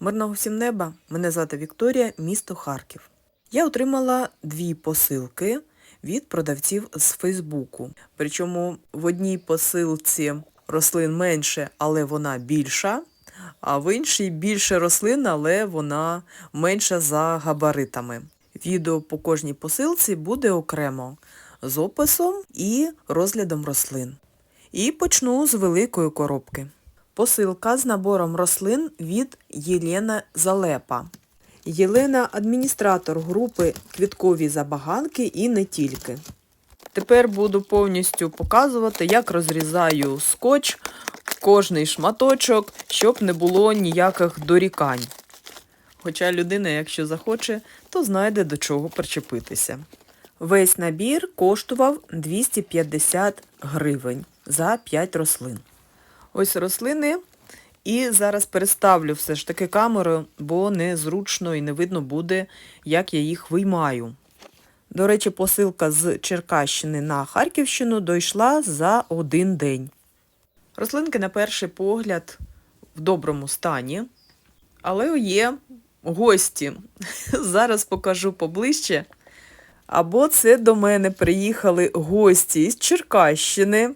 Мирного всім неба! Мене звати Вікторія, місто Харків. Я отримала дві посилки від продавців з Фейсбуку. Причому в одній посилці рослин менше, але вона більша, а в іншій більше рослин, але вона менша за габаритами. Відео по кожній посилці буде окремо з описом і розглядом рослин. І почну з великої коробки. Посилка з набором рослин від Єлена Залепа. Єлена – адміністратор групи Квіткові забаганки і не тільки. Тепер буду повністю показувати, як розрізаю скотч, кожний шматочок, щоб не було ніяких дорікань. Хоча людина, якщо захоче, то знайде до чого причепитися. Весь набір коштував 250 гривень за 5 рослин. Ось рослини. І зараз переставлю все ж таки камеру, бо незручно і не видно буде, як я їх виймаю. До речі, посилка з Черкащини на Харківщину дійшла за один день. Рослинки, на перший погляд, в доброму стані, але є гості. Зараз покажу поближче. Або це до мене приїхали гості із Черкащини.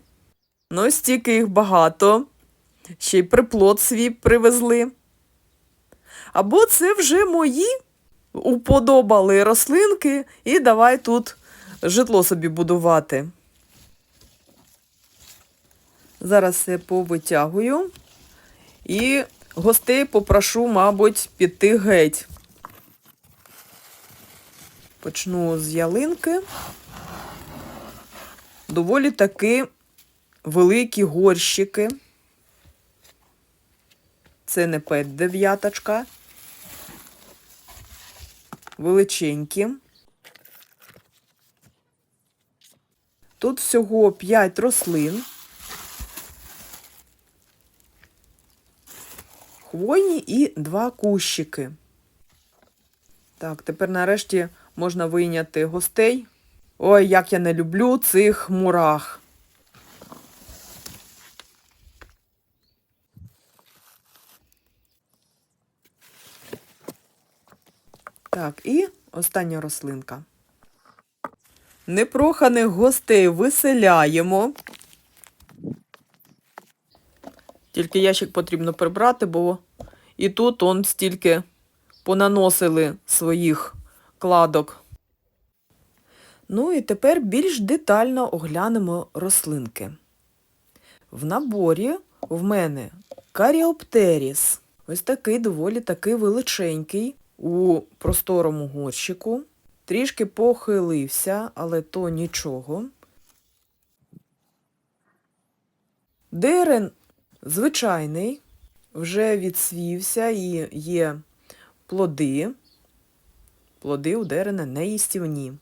Ну, стільки їх багато. Ще й приплод свій привезли. Або це вже мої уподобали рослинки і давай тут житло собі будувати. Зараз все повитягую і гостей попрошу, мабуть, піти геть. Почну з ялинки. Доволі таки великі горщики. Це не пет дев'яточка. Величенькі. Тут всього 5 рослин. Хвойні і два кущики. Так, тепер нарешті можна вийняти гостей. Ой, як я не люблю цих мурах. Так, і остання рослинка. Непроханих гостей виселяємо. Тільки ящик потрібно прибрати, бо і тут он стільки понаносили своїх кладок. Ну і тепер більш детально оглянемо рослинки. В наборі в мене каріоптеріс. Ось такий доволі такий величенький у просторому горщику. Трішки похилився, але то нічого. Дерен звичайний, вже відсвівся і є плоди. Плоди у дерена неїстівні.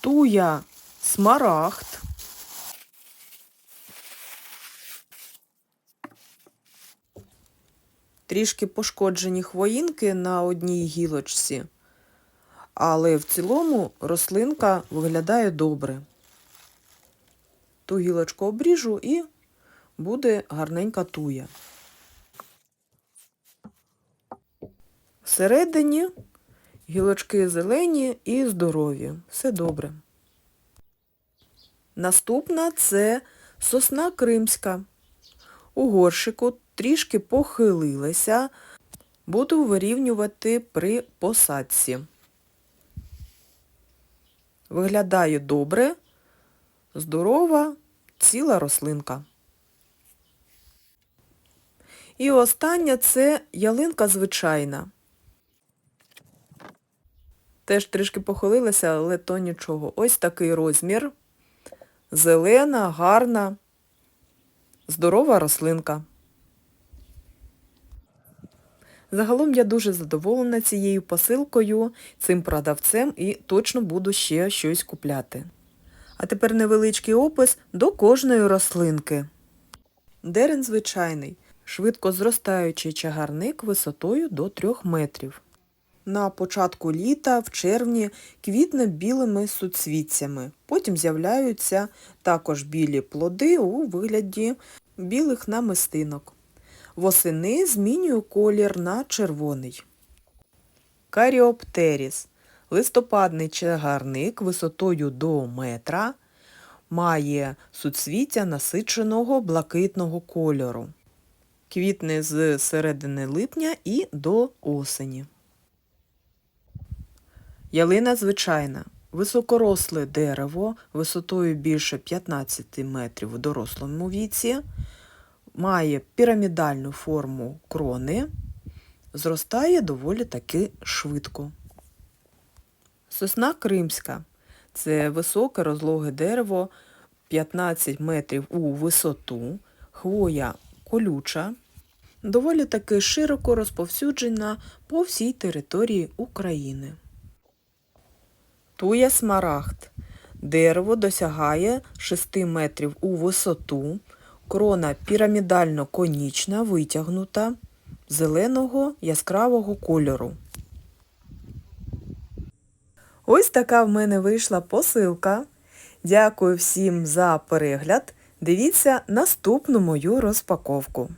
Туя смарагд. Трішки пошкоджені хвоїнки на одній гілочці, але в цілому рослинка виглядає добре. Ту гілочку обріжу і буде гарненька туя. Всередині гілочки зелені і здорові. Все добре. Наступна це сосна кримська. У горшику трішки похилилася, буду вирівнювати при посадці. Виглядає добре, здорова, ціла рослинка. І остання це ялинка звичайна. Теж трішки похилилася, але то нічого. Ось такий розмір. Зелена, гарна, здорова рослинка. Загалом я дуже задоволена цією посилкою, цим продавцем і точно буду ще щось купляти. А тепер невеличкий опис до кожної рослинки. Дерен звичайний, швидко зростаючий чагарник висотою до 3 метрів. На початку літа, в червні, квітне білими суцвіттями. Потім з'являються також білі плоди у вигляді білих намистинок. Восени змінюю колір на червоний. Каріоптеріс. Листопадний чагарник висотою до метра. Має суцвіття насиченого блакитного кольору. Квітне з середини липня і до осені. Ялина звичайна. Високоросле дерево висотою більше 15 метрів у дорослому віці. Має пірамідальну форму крони. Зростає доволі таки швидко. Сосна кримська. Це високе розлоге дерево 15 метрів у висоту, хвоя колюча, доволі таки широко розповсюджена по всій території України. Туя смарагд. Дерево досягає 6 метрів у висоту, крона пірамідально-конічна, витягнута, зеленого яскравого кольору. Ось така в мене вийшла посилка. Дякую всім за перегляд. Дивіться наступну мою розпаковку.